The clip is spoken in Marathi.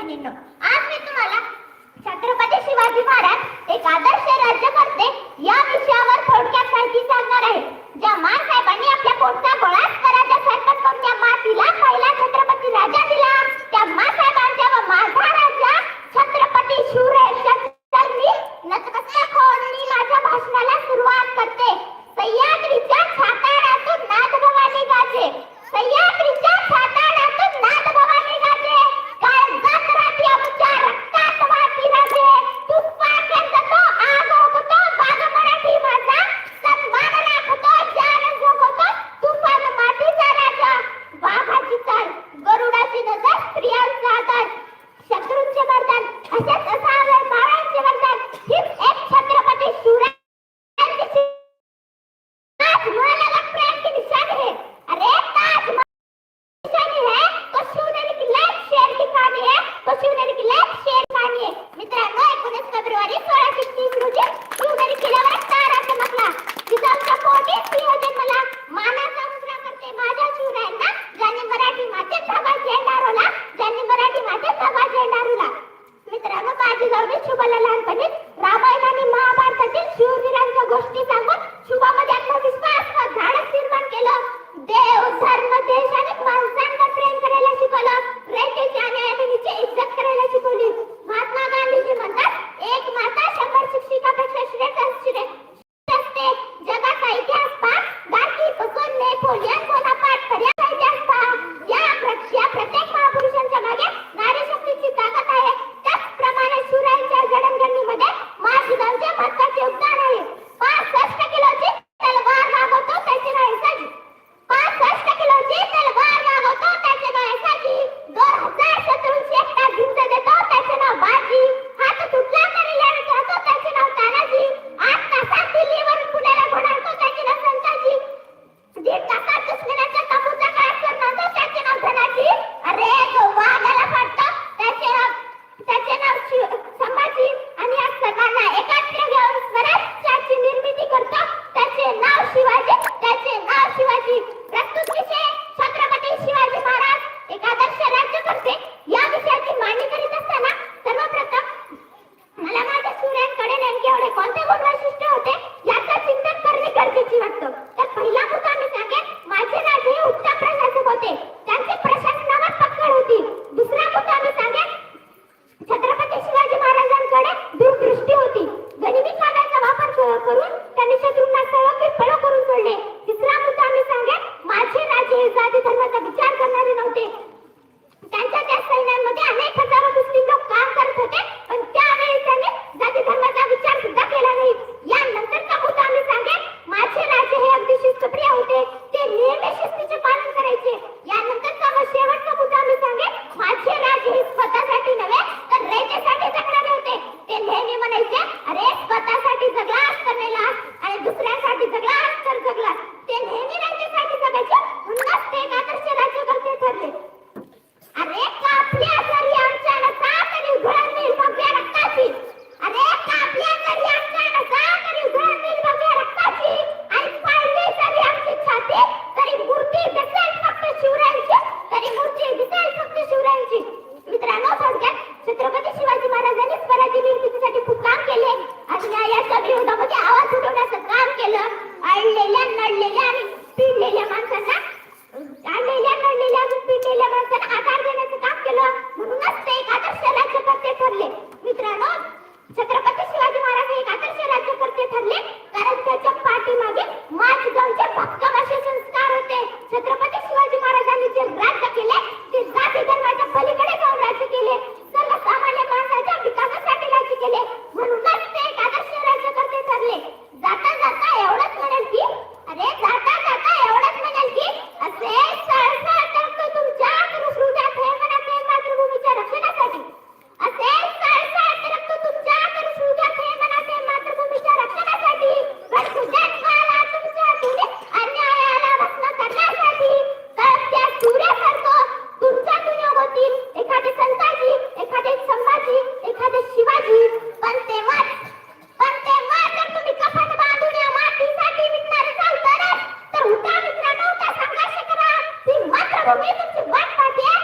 मैत्रिणींनो आज मी तुम्हाला छत्रपती शिवाजी महाराज एक आदर्श राज्यकर्ते या विषयावर थोडक्यात माहिती सांगणार आहे. ज्या मार साहेबांनी माझी जाऊन शुभाला लहानपणी रामायण आणि महाभारतातील शूरवीरांच्या गोष्टी सांगून शुभामध्ये आत्मविश्वास व धाडस निर्माण केलं. देव धर्म देश आणि माणसांना प्रेम करायला शिकवलं. शिवाजी त्याचे नाव शिवाजी. प्रस्तुत विषय छत्रपती शिवाजी महाराज एक आदर्श राज्यकर्ते. या विषयाची मांडणी करीत असताना सर्वप्रथम मला माझ्या सूर्यांकडे नेमके एवढे कोणते गुण वैशिष्ट्य होते याचा चिंतन करणे गरजेचे वाटतं. तर पहिला मुद्दा मी सांगेन माझे राजे उत्तम प्रशासक होते. त्यांचे प्रशासनावर पकड होती. दुसरा मुद्दा मी सांगेन छत्रपती शिवाजी महाराजांकडे दूरदृष्टी होती. गणिती साधनाचा वापर करून त्यांनी शत्रूंना করলে para mim, você vai fazer